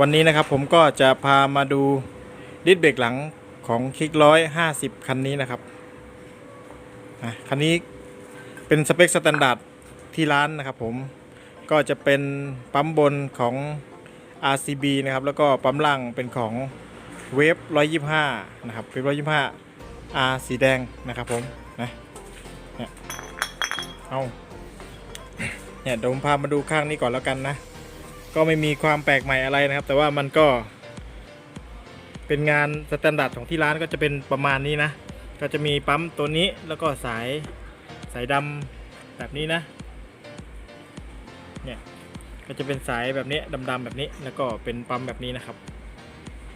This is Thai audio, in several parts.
วันนี้นะครับผมก็จะพามาดูดิสเบรกหลังของคลิกร้อยห้าสิบคันนี้นะครับคันนี้เป็นสเปคสแตนดาร์ดที่ร้านนะครับผมก็จะเป็นปั๊มบนของ RCB นะครับแล้วก็ปั๊มล่างเป็นของเวฟ125 นะครับเวฟ125 R สีแดงนะครับผมนะเนี่ยเอาเนี่ยเดี๋ยวผมพามาดูข้างนี้ก่อนแล้วกันนะ ก็ไม่มีความแปลกใหม่อะไรนะครับ แต่ว่ามันก็ เป็นงานสแตนดาร์ดของที่ร้านก็จะเป็นประมาณนี้นะ ก็จะมีปั๊มตัวนี้แล้วก็สายสายดำแบบนี้นะเนี่ยก็จะเป็นสายแบบนี้ดำๆแบบนี้แล้วก็เป็นปั๊มแบบนี้นะครับ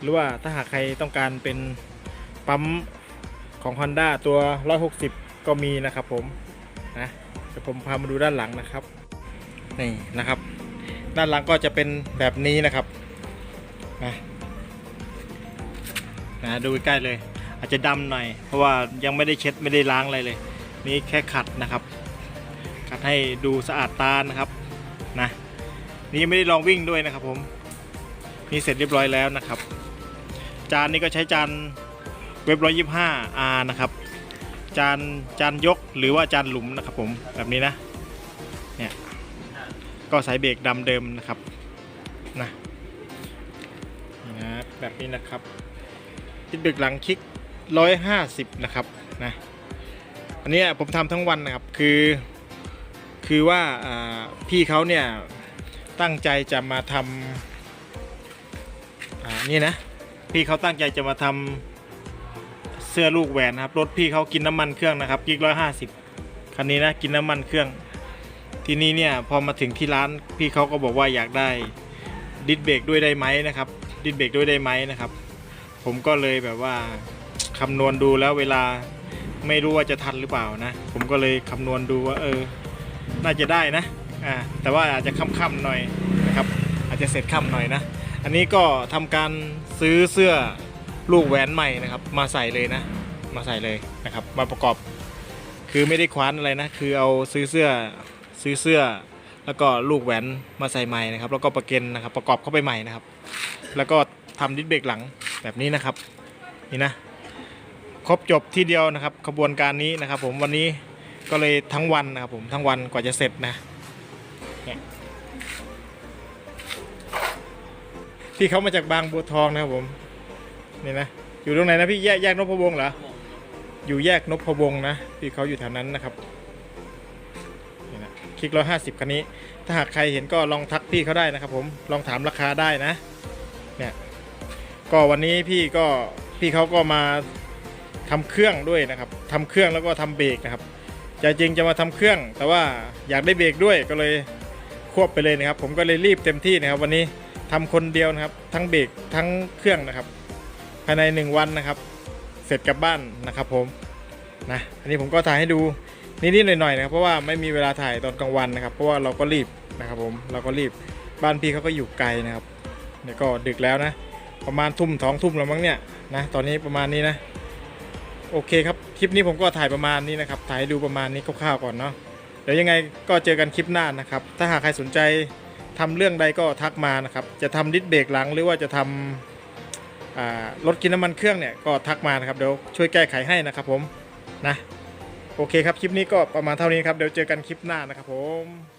หรือว่าถ้าหากใครต้องการเป็นปั๊มของ Honda ตัว 160 ก็มีนะครับผมนะเดี๋ยวผมพามาดูด้านหลังนะครับนี่นะครับ ด้านหลังก็จะเป็นแบบนี้นะครับนะนะดูใกล้เลย อาจจะดำหน่อย เพราะว่ายังไม่ได้เช็ดไม่ได้ล้างอะไรเลย นี่แค่ขัดนะครับ ขัดให้ดูสะอาดตานะครับนะนี่ไม่ได้ลองวิ่งด้วยนะครับผมนี่เสร็จเรียบร้อยแล้วนะครับ จานนี้ก็ใช้จานเว็บร้อยยี่ห้าอานะครับ จานจานยกหรือว่าจานหลุมนะครับผมแบบนี้นะเนี่ย ก็สายเบรกดำเดิมนะครับนะนะแบบนี้นะครับติดเบรกหลังคลิก 150 นะครับนะอันนี้ผมทำทั้งวันนะครับคือคือว่าพี่เขาเนี่ยตั้งใจจะมาทำนี่นะพี่เขาตั้งใจจะมาทำเสื้อลูกแหวนนะครับรถพี่เขากินน้ำมันเครื่องนะครับกิก150คันนี้นะกินน้ำมันเครื่อง ทีนี้เนี่ยพอมาถึงที่ร้านพี่เขาก็บอกว่าอยากได้ดิสเบรกด้วยได้ไหมนะครับดิสเบรกด้วยได้ไหมนะครับ ผมก็เลยแบบว่าคำนวณดูแล้วเวลาไม่รู้ว่าจะทันหรือเปล่านะ ผมก็เลยคำนวณดูว่าเออ น่าจะได้นะอ่าแต่ว่าอาจจะค่ำๆหน่อยนะครับ อาจจะเสร็จค่ำหน่อยนะ อันนี้ก็ทำการซื้อเสื้อลูกแหวนใหม่นะครับ มาใส่เลยนะ มาใส่เลยนะครับ มาประกอบ คือไม่ได้คว้านอะไรนะ คือเอาซื้อเสื้อ ซื้อเสื้อ แล้วก็ลูกแหวนมาใส่ใหม่นะครับ แล้วก็ประเก็นนะครับ ประกอบเข้าไปใหม่นะครับ แล้วก็ทำดิสเบรกหลังแบบนี้นะครับ นี่นะ ครบจบที่เดียวนะครับขบวนการนี้นะครับ ผมวันนี้ก็เลยทั้งวันนะครับ ผมทั้งวันกว่าจะเสร็จนะเนี่ยที่เขามาจากบางบัวทองนะครับผมนี่นะอยู่ตรงไหนนะพี่แยกแยกนพวงเหรออยู่แยกนพวงนะพี่เขาอยู่แถวนั้นนะครับ คลิกร้อยห้าสิบคันนี้ ถ้าหากใครเห็นก็ลองทักพี่เขาได้นะครับผมลองถามราคาได้นะเนี่ยก็วันนี้พี่ก็พี่เขาก็มาทำเครื่องด้วยนะครับทำเครื่องแล้วก็ทำเบรกนะครับใจจริงจะมาทำเครื่อง แต่ว่าอยากได้เบรกด้วยก็เลยควบไปเลยนะครับ ผมก็เลยรีบเต็มที่นะครับ วันนี้ทำคนเดียวนะครับ ทั้งเบรกทั้งเครื่องนะครับ ภายในหนึ่งวันนะครับ เสร็จกลับบ้านนะครับผมนะอันนี้ผมก็ถ่ายให้ดู นิดๆหน่อยๆนะครับเพราะว่าไม่มีเวลาถ่ายตอนกลางวันนะครับ เพราะว่าเราก็รีบนะครับผมเราก็รีบบ้านพี่เขาก็อยู่ไกลนะครับเนี่ยก็ดึกแล้วนะ ประมาณทุ่มสองทุ่มแล้วมั้งเนี่ยนะตอนนี้ประมาณนี้นะ โอเคครับคลิปนี้ผมก็ถ่ายประมาณนี้นะครับถ่ายให้ดูประมาณนี้คร่าวๆก่อนเนาะเดี๋ยวยังไงก็เจอกันคลิปหน้านะครับ ถ้าหากใครสนใจทำเรื่องใดก็ทักมานะครับ จะทำดิสเบรกหลังหรือว่าจะทำอ่ารถกินน้ำมันเครื่องเนี่ยก็ทักมานะครับเดี๋ยวช่วยแก้ไขให้นะครับผมนะ โอเคครับ คลิปนี้ก็ประมาณเท่านี้ครับ เดี๋ยวเจอกันคลิปหน้านะครับผม